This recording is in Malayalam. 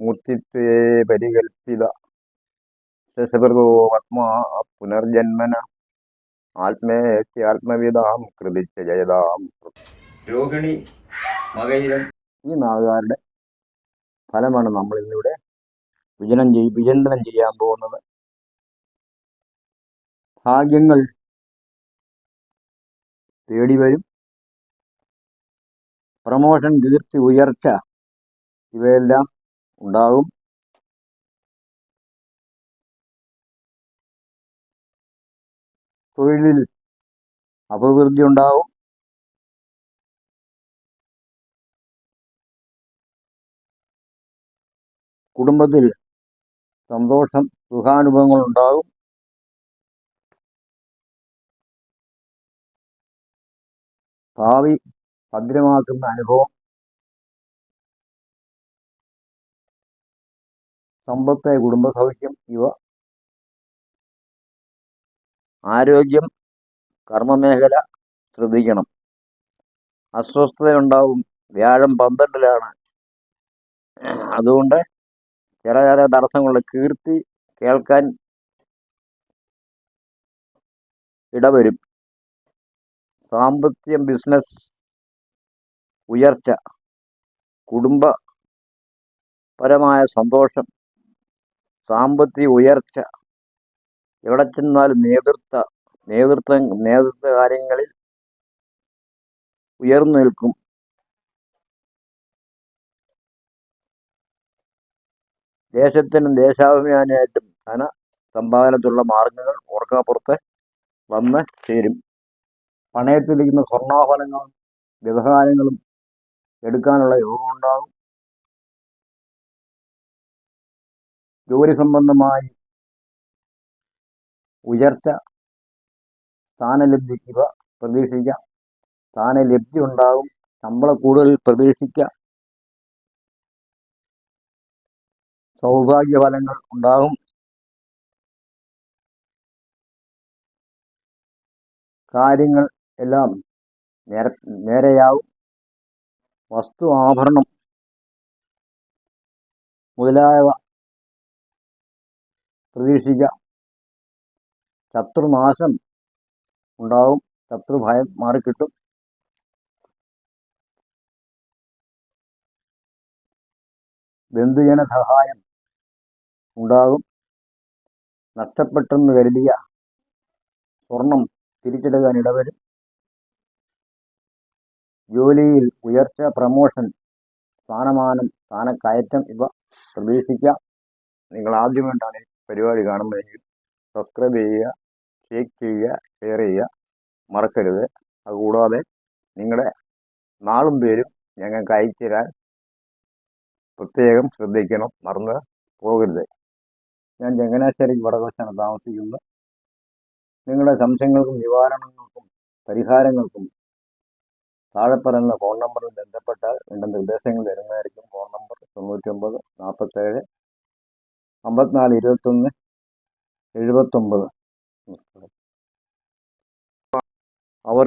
മൂർത്തിത്വേ പരികൽപ്പിത ശശകൃതോ ആത്മാ പുനർജന്മന ആത്മേത്യാത്മവിതാം കൃതിച്ച ജയതാം രോഹിണി മകയിരം ഈ നാളുകാരുടെ ഫലമാണ് നമ്മൾ ഇന്നിവിടെ വിചനം ചെയ് വിചന്തനം ചെയ്യാൻ പോകുന്നത്. ഭാഗ്യങ്ങൾ തേടി വരും പ്രമോഷൻ കീർത്തി ഉയർച്ച ഇവയെല്ലാം ഉണ്ടാകും. തൊഴിലിൽ അഭിവൃദ്ധി ഉണ്ടാവും കുടുംബത്തിൽ സന്തോഷം സുഖാനുഭവങ്ങൾ ഉണ്ടാകും. ഭാവി ഭദ്രമാക്കുന്ന അനുഭവം. സമ്പത്ത് കുടുംബസൗഖ്യം ഇവ ആരോഗ്യം കർമ്മമേഖല ശ്രദ്ധിക്കണം. അസ്വസ്ഥതയുണ്ടാവും. വ്യാഴം പന്ത്രണ്ടിലാണ്. അതുകൊണ്ട് ചില ചില തടസ്സങ്ങളുടെ കീർത്തി കേൾക്കാൻ ഇടവരും. സാമ്പത്തികം ബിസിനസ് ഉയർച്ച കുടുംബപരമായ സന്തോഷം സാമ്പത്തിക ഉയർച്ച എവിടെ ചെന്നാലും നേതൃത്വ നേതൃത്വ നേതൃത്വ കാര്യങ്ങളിൽ ഉയർന്നു നിൽക്കും. ദേശത്തിനും ദേശാഭിമാനിയായിട്ടും ധന സമ്പാദനത്തിലുള്ള മാർഗങ്ങൾ ഓർക്കാപ്പുറത്ത് വന്ന് ചേരും. പണയത്തിലിരിക്കുന്ന സ്വർണാഭരണങ്ങളും വ്യവഹാരങ്ങളും എടുക്കാനുള്ള യോഗം ഉണ്ടാകും ജോലി സംബന്ധമായി ഉയർച്ച സ്ഥാനലബ്ധി ഇവ പ്രതീക്ഷിക്കാം സ്ഥാനലബ്ധി ഉണ്ടാകും. ശമ്പള കൂടുതൽ പ്രതീക്ഷിക്കാം സൗഭാഗ്യഫലങ്ങൾ ഉണ്ടാകും. കാര്യങ്ങൾ എല്ലാം നേര നേരെയാവും. വസ്തു ആഭരണം മുതലായവ പ്രതീക്ഷിക്കാം. ശത്രുനാശം ഉണ്ടാവും. ശത്രുഭയം മാറിക്കിട്ടും. ബന്ധുജന സഹായം ഉണ്ടാകും. നഷ്ടപ്പെട്ടെന്ന് കരുതിയ സ്വർണം തിരിച്ചെടുക്കാൻ ഇടവരും. ജോലിയിൽ ഉയർച്ച പ്രമോഷൻ സ്ഥാനമാനം സ്ഥാനക്കയറ്റം ഇവ പ്രതീക്ഷിക്കാം. നിങ്ങൾ ആദ്യം ഈ പരിപാടി കാണുന്നതെങ്കിൽ സബ്സ്ക്രൈബ് ചെയ്യുക ഷെയർ ചെയ്യുക ഷെയർ ചെയ്യുക മറക്കരുത്. അതുകൂടാതെ നിങ്ങളുടെ നാളും പേരും ഞങ്ങൾക്ക് അയച്ചു തരാൻ പ്രത്യേകം ശ്രദ്ധിക്കണം. മറന്ന് പോകരുത്. ഞാൻ ചങ്ങനാശ്ശേരി വടകോശാണ് താമസിക്കുന്നത്. നിങ്ങളുടെ സംശയങ്ങൾക്കും നിവാരണങ്ങൾക്കും പരിഹാരങ്ങൾക്കും താഴെ പറയുന്ന ഫോൺ നമ്പറിൽ ബന്ധപ്പെട്ടാൽ വേണ്ട നിർദ്ദേശങ്ങൾ തരുന്നതായിരിക്കും. ഫോൺ നമ്പർ തൊണ്ണൂറ്റൊമ്പത് നാൽപ്പത്തേഴ് അമ്പത്തിനാല് ഇരുപത്തൊന്ന് എഴുപത്തൊമ്പത്. അവർ